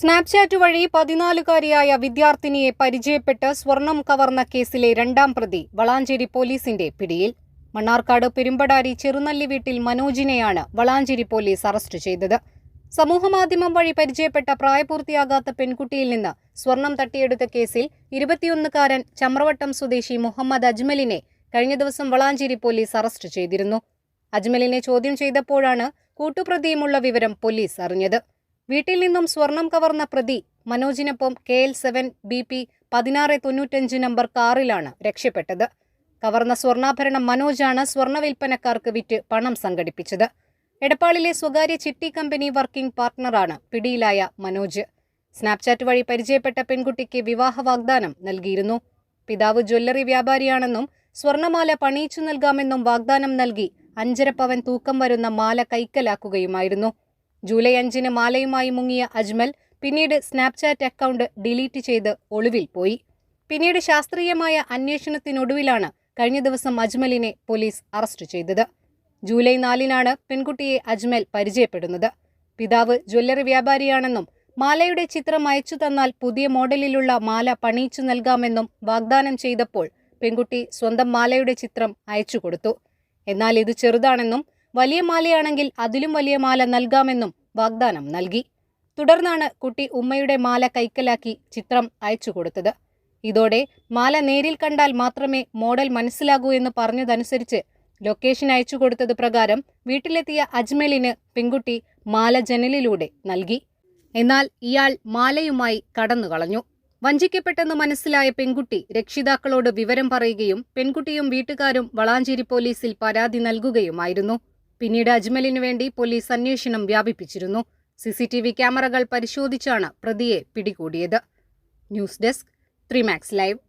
Snapchat വഴി പതിനാലുകാരിയായ വിദ്യാർത്ഥിനിയെ പരിചയപ്പെട്ട് സ്വർണം കവർന്ന കേസിലെ രണ്ടാം പ്രതി വളാഞ്ചേരി പോലീസിന്റെ പിടിയിൽ. മണ്ണാർക്കാട് പെരുമ്പടാരി ചെറുനല്ലി വീട്ടിൽ മനോജിനെയാണ് വളാഞ്ചേരി പോലീസ് അറസ്റ്റ് ചെയ്തത്. സമൂഹമാധ്യമം വഴി പരിചയപ്പെട്ട പ്രായപൂർത്തിയാകാത്ത പെൺകുട്ടിയിൽ നിന്ന് സ്വർണം തട്ടിയെടുത്ത കേസിൽ ഇരുപത്തിയൊന്നുകാരൻ ചമ്രവട്ടം സ്വദേശി മുഹമ്മദ് അജ്മലിനെ കഴിഞ്ഞ ദിവസം വളാഞ്ചേരി പോലീസ് അറസ്റ്റ് ചെയ്തിരുന്നു. അജ്മലിനെ ചോദ്യം ചെയ്തപ്പോഴാണ് കൂട്ടുപ്രതിയുമുള്ള വിവരം പോലീസ് അറിഞ്ഞത്. വീട്ടിൽ നിന്നും സ്വർണം കവർന്ന പ്രതി മനോജിനൊപ്പം K L seven B P പതിനാറ് തൊണ്ണൂറ്റഞ്ച് നമ്പർ കാറിലാണ് രക്ഷപ്പെട്ടത്. കവർന്ന സ്വർണാഭരണം മനോജാണ് സ്വർണ വിൽപ്പനക്കാർക്ക് വിറ്റ് പണം സംഘടിപ്പിച്ചത്. എടപ്പാളിലെ സ്വകാര്യ ചിട്ടി കമ്പനി വർക്കിംഗ് പാർട്ണറാണ് പിടിയിലായ മനോജ്. സ്നാപ്ചാറ്റ് വഴി പരിചയപ്പെട്ട പെൺകുട്ടിക്ക് വിവാഹ വാഗ്ദാനം നൽകിയിരുന്നു. പിതാവ് ജ്വല്ലറി വ്യാപാരിയാണെന്നും സ്വർണമാല പണിയിച്ചു നൽകാമെന്നും വാഗ്ദാനം നൽകി അഞ്ചര പവൻ തൂക്കം വരുന്ന മാല കൈക്കലാക്കുകയുമായിരുന്നു. ജൂലൈ അഞ്ചിന് മാലയുമായി മുങ്ങിയ അജ്മൽ പിന്നീട് സ്നാപ്ചാറ്റ് അക്കൗണ്ട് ഡിലീറ്റ് ചെയ്ത് ഒളിവിൽ പോയി. പിന്നീട് ശാസ്ത്രീയമായ അന്വേഷണത്തിനൊടുവിലാണ് കഴിഞ്ഞ ദിവസം അജ്മലിനെ പോലീസ് അറസ്റ്റ് ചെയ്തത്. ജൂലൈ നാലിനാണ് പെൺകുട്ടിയെ അജ്മൽ പരിചയപ്പെടുന്നത്. പിതാവ് ജ്വല്ലറി വ്യാപാരിയാണെന്നും മാലയുടെ ചിത്രം അയച്ചു തന്നാൽ പുതിയ മോഡലിലുള്ള മാല പണിയിച്ചു നൽകാമെന്നും വാഗ്ദാനം ചെയ്തപ്പോൾ പെൺകുട്ടി സ്വന്തം മാലയുടെ ചിത്രം അയച്ചു കൊടുത്തു. എന്നാൽ ഇത് ചെറുതാണെന്നും വലിയ മാലയാണെങ്കിൽ അതിലും വലിയ മാല നൽകാമെന്നും വാഗ്ദാനം നൽകി. തുടർന്നാണ് കുട്ടി ഉമ്മയുടെ മാല കൈക്കലാക്കി ചിത്രം അയച്ചു കൊടുത്തത്. ഇതോടെ മാല നേരിൽ കണ്ടാൽ മാത്രമേ മോഡൽ മനസ്സിലാകൂ എന്ന് പറഞ്ഞതനുസരിച്ച് ലൊക്കേഷൻ അയച്ചു കൊടുത്തത് പ്രകാരം വീട്ടിലെത്തിയ അജ്മലിന് പെൺകുട്ടി മാല ജനലിലൂടെ നൽകി. എന്നാൽ ഇയാൾ മാലയുമായി കടന്നു കളഞ്ഞു. വഞ്ചിക്കപ്പെട്ടെന്ന് മനസ്സിലായ പെൺകുട്ടി രക്ഷിതാക്കളോട് വിവരം പറയുകയും പെൺകുട്ടിയും വീട്ടുകാരും വളാഞ്ചേരി പോലീസിൽ പരാതി നൽകുകയുമായിരുന്നു. പിന്നീട് അജ്മലിനു വേണ്ടി പോലീസ് അന്വേഷണം വ്യാപിപ്പിച്ചിരുന്നു. സിസിടിവി ക്യാമറകൾ പരിശോധിച്ചാണ് പ്രതിയെ പിടികൂടിയത്. News desk Trimax live.